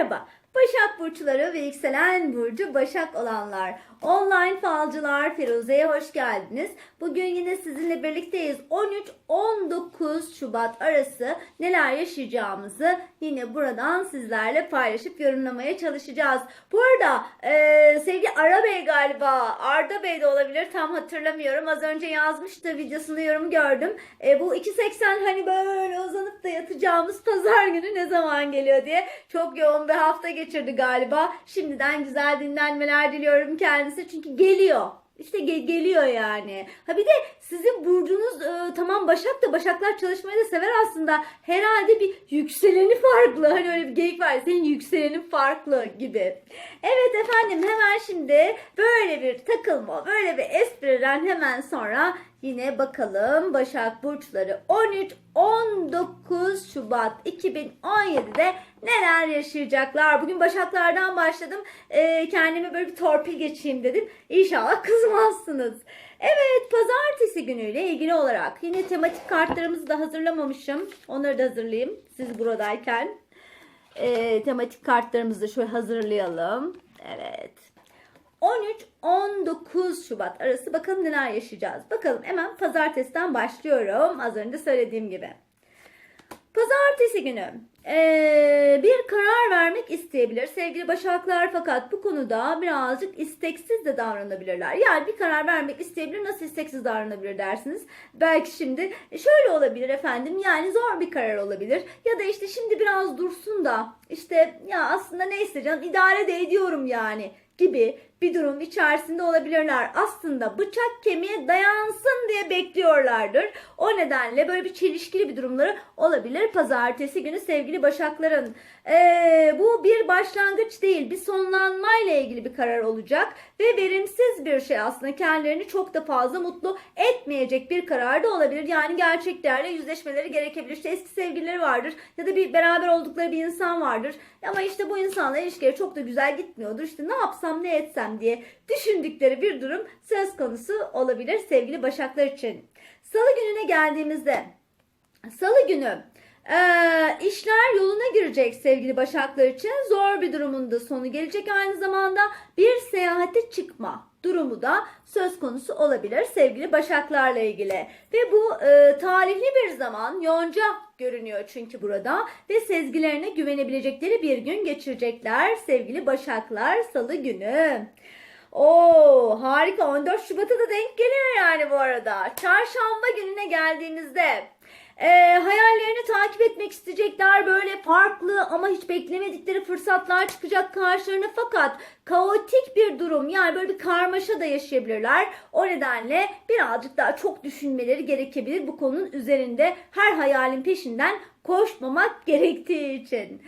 Merhaba. Başak burçları ve yükselen burcu Başak olanlar. Online falcılar Firuze'ye hoş geldiniz. Bugün yine sizinle birlikteyiz. 13-19 Şubat arası neler yaşayacağımızı yine buradan sizlerle paylaşıp yorumlamaya çalışacağız. Bu arada e, sevgili Ara Bey galiba Arda Bey de olabilir tam hatırlamıyorum. Az önce yazmıştı videosunda yorum gördüm. E, bu 2.80 hani böyle uzanıp da yatacağımız pazar günü ne zaman geliyor diye çok yoğun bir hafta geçirdi galiba. Şimdiden güzel dinlenmeler diliyorum kendisi çünkü geliyor. İşte ge- geliyor yani. Ha bir de sizin burcunuz e, tamam Başak da Başaklar çalışmayı da sever aslında. Herhalde bir yükseleni farklı. Hani öyle bir geyik var. Senin yükselenin farklı gibi. Evet efendim hemen şimdi böyle bir takılma, böyle bir espriden hemen sonra yine bakalım Başak burçları 13-19 Şubat 2017'de neler yaşayacaklar. Bugün Başaklardan başladım. Ee, kendime böyle bir torpil geçeyim dedim. İnşallah kızmazsınız. Evet pazartesi günüyle ilgili olarak yine tematik kartlarımızı da hazırlamamışım. Onları da hazırlayayım siz buradayken. Ee, tematik kartlarımızı şöyle hazırlayalım. Evet. 13-19 Şubat arası bakalım neler yaşayacağız. Bakalım hemen pazartesiden başlıyorum. Az önce söylediğim gibi. Pazartesi günü eee, bir karar vermek isteyebilir sevgili Başaklar fakat bu konuda birazcık isteksiz de davranabilirler. Yani bir karar vermek isteyebilir nasıl isteksiz davranabilir dersiniz. Belki şimdi şöyle olabilir efendim yani zor bir karar olabilir ya da işte şimdi biraz dursun da işte ya aslında neyse canım idare de ediyorum yani gibi bir durum içerisinde olabilirler. Aslında bıçak kemiğe dayansın diye bekliyorlardır. O nedenle böyle bir çelişkili bir durumları olabilir. Pazartesi günü sevgili Başakların. Ee, bu bir başlangıç değil bir sonlanmayla ilgili bir karar olacak. Ve verimsiz bir şey aslında kendilerini çok da fazla mutlu etmeyecek bir karar da olabilir. Yani gerçeklerle yüzleşmeleri gerekebilir. İşte eski sevgilileri vardır ya da bir beraber oldukları bir insan vardır. Ama işte bu insanla ilişkileri çok da güzel gitmiyordur. İşte ne yapsam ne etsem diye düşündükleri bir durum söz konusu olabilir sevgili Başaklar için. Salı gününe geldiğimizde Salı günü eee, işler yoluna girecek sevgili Başaklar için. Zor bir durumun da sonu gelecek. Aynı zamanda bir seyahate çıkma durumu da söz konusu olabilir sevgili Başaklarla ilgili. Ve bu eee, talihli bir zaman yonca görünüyor çünkü burada ve sezgilerine güvenebilecekleri bir gün geçirecekler sevgili Başaklar Salı günü. Oo harika 14 Şubat'a da denk geliyor yani bu arada. Çarşamba gününe geldiğimizde e, hayallerini takip etmek isteyecekler böyle farklı ama hiç beklemedikleri fırsatlar çıkacak karşılarına fakat kaotik bir durum yani böyle bir karmaşa da yaşayabilirler. O nedenle birazcık daha çok düşünmeleri gerekebilir bu konunun üzerinde her hayalin peşinden koşmamak gerektiği için.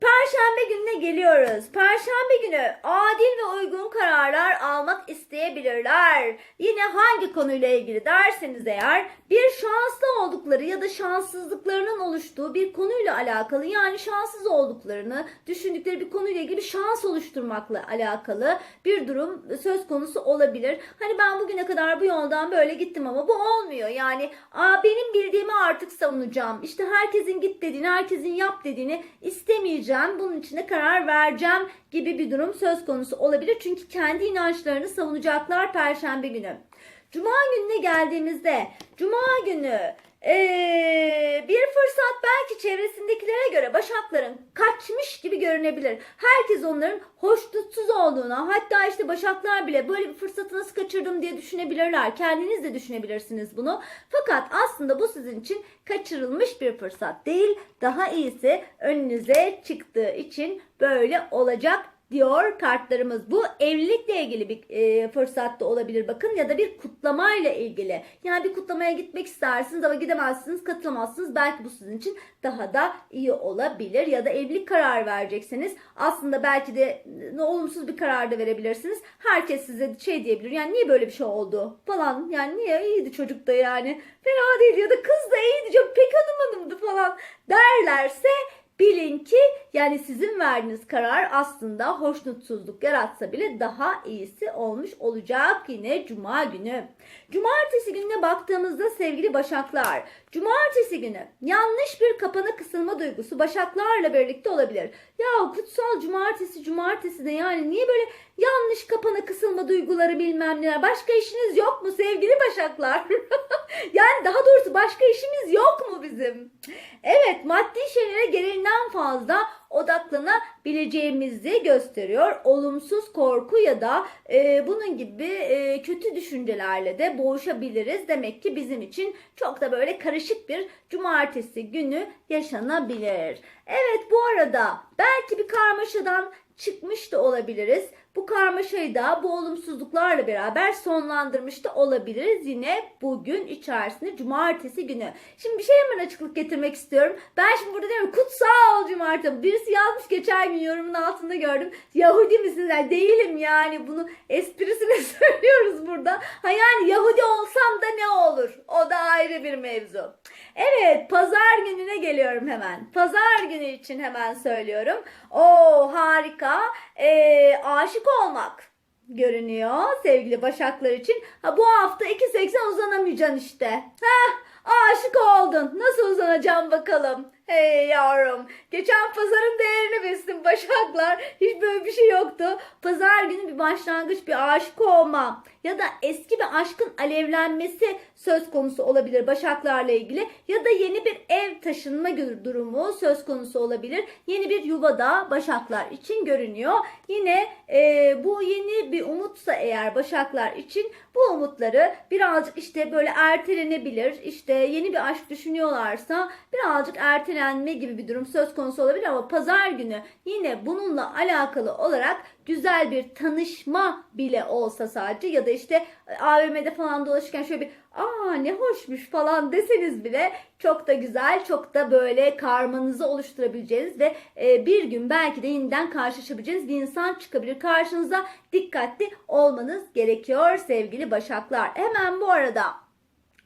Perşembe gününe geliyoruz. Perşembe günü adil ve uygun kararlar almak isteyebilirler. Yine hangi konuyla ilgili derseniz eğer bir şanslı oldukları ya da şanssızlıklarının oluştuğu bir konuyla alakalı yani şanssız olduklarını düşündükleri bir konuyla ilgili şans oluşturmakla alakalı bir durum söz konusu olabilir. Hani ben bugüne kadar bu yoldan böyle gittim ama bu olmuyor. Yani Aa, benim bildiğimi artık savunacağım. İşte herkesin git dediğini, herkesin yap dediğini istemeyeceğim. Bunun için de karar vereceğim gibi bir durum söz konusu olabilir. Çünkü kendi inançlarını savunacaklar Perşembe günü. Cuma gününe geldiğimizde Cuma günü ee, bir fırsat belki çevresindekilere göre Başakların kaçmış gibi görünebilir. Herkes onların hoşnutsuz olduğuna hatta işte Başaklar bile böyle bir fırsatı nasıl kaçırdım diye düşünebilirler. Kendiniz de düşünebilirsiniz bunu. Fakat aslında bu sizin için kaçırılmış bir fırsat değil. Daha iyisi önünüze çıktığı için böyle olacak diyor kartlarımız. Bu evlilikle ilgili bir e, fırsat da olabilir bakın ya da bir kutlamayla ilgili. Yani bir kutlamaya gitmek istersiniz ama gidemezsiniz, katılamazsınız. Belki bu sizin için daha da iyi olabilir ya da evlilik kararı verecekseniz aslında belki de e, olumsuz bir karar da verebilirsiniz. Herkes size şey diyebilir. Yani niye böyle bir şey oldu falan. Yani niye iyiydi çocuk da yani. Fena değil ya da kız da iyiydi canım pek hanım hanımdı falan derlerse Bilin ki yani sizin verdiğiniz karar aslında hoşnutsuzluk yaratsa bile daha iyisi olmuş olacak yine cuma günü. Cumartesi gününe baktığımızda sevgili Başaklar, Cumartesi günü yanlış bir kapana kısılma duygusu Başaklarla birlikte olabilir. Ya kutsal cumartesi cumartesi de yani niye böyle yanlış kapana kısılma duyguları bilmem neler. Başka işiniz yok mu sevgili Başaklar? yani daha doğrusu başka işimiz yok mu bizim? Evet maddi şeylere gereğinden fazla odaklanabileceğimizi gösteriyor. Olumsuz korku ya da e, bunun gibi e, kötü düşüncelerle de boğuşabiliriz. Demek ki bizim için çok da böyle karışık bir cumartesi günü yaşanabilir. Evet bu arada belki bir karmaşadan çıkmış da olabiliriz. Bu karmaşayı da bu olumsuzluklarla beraber sonlandırmış da olabiliriz yine bugün içerisinde cumartesi günü. Şimdi bir şey hemen açıklık getirmek istiyorum. Ben şimdi burada diyorum kutsal cumartesi. Birisi yazmış geçen gün yorumun altında gördüm. Yahudi misiniz? Yani değilim yani bunu esprisine söylüyoruz burada. Ha yani Yahudi olsam da ne olur? O da ayrı bir mevzu. Evet pazar gününe geliyorum hemen. Pazar günü için hemen söylüyorum. Oo harika. Ee, aşık olmak görünüyor sevgili başaklar için. Ha, bu hafta 2.80 uzanamayacaksın işte. Heh, aşık oldun. Nasıl uzanacaksın bakalım? Hey yavrum. Geçen pazarın değerini bilsin başaklar. Hiç böyle bir şey yoktu. Pazar günü bir başlangıç, bir aşık olma ya da eski bir aşkın alevlenmesi söz konusu olabilir başaklarla ilgili ya da yeni bir ev taşınma durumu söz konusu olabilir. Yeni bir yuvada başaklar için görünüyor. Yine e, bu yeni bir umutsa eğer başaklar için bu umutları birazcık işte böyle ertelenebilir. İşte yeni bir aşk düşünüyorlarsa birazcık ertelenme gibi bir durum söz konusu olabilir ama pazar günü yine bununla alakalı olarak güzel bir tanışma bile olsa sadece ya da işte AVM'de falan dolaşırken şöyle bir aa ne hoşmuş falan deseniz bile çok da güzel, çok da böyle karmanızı oluşturabileceğiniz ve e, bir gün belki de yeniden karşılaşabileceğiniz bir insan çıkabilir karşınıza. Dikkatli olmanız gerekiyor sevgili Başaklar. Hemen bu arada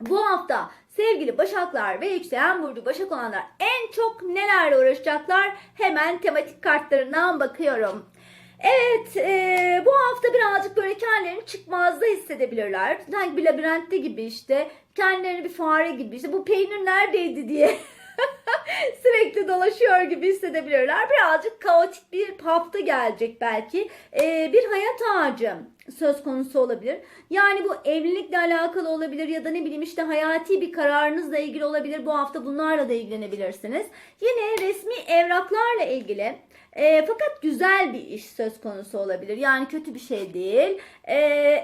bu hafta sevgili Başaklar ve yükselen burcu Başak olanlar en çok nelerle uğraşacaklar? Hemen tematik kartlarından bakıyorum. Evet e, bu hafta birazcık böyle kendilerini çıkmazda hissedebilirler. Sanki bir labirentte gibi işte kendilerini bir fare gibi işte bu peynir neredeydi diye sürekli dolaşıyor gibi hissedebilirler. Birazcık kaotik bir hafta gelecek belki. Ee, bir hayat ağacı söz konusu olabilir. Yani bu evlilikle alakalı olabilir ya da ne bileyim işte hayati bir kararınızla ilgili olabilir. Bu hafta bunlarla da ilgilenebilirsiniz. Yine resmi evraklarla ilgili e, fakat güzel bir iş söz konusu olabilir. Yani kötü bir şey değil. E,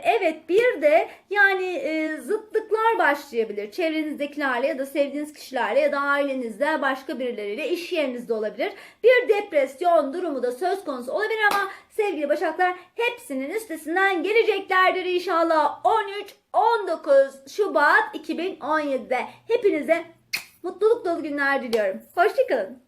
evet bir de yani e, zıtlıklar başlayabilir. Çevrenizdekilerle ya da sevdiğiniz kişilerle ya da ailenizde başka birileriyle iş yerinizde olabilir. Bir depresyon durumu da söz konusu olabilir ama sevgili Başaklar hepsinin üstesinden geleceklerdir inşallah. 13-19 Şubat 2017'de hepinize mutluluk dolu günler diliyorum. Hoşçakalın.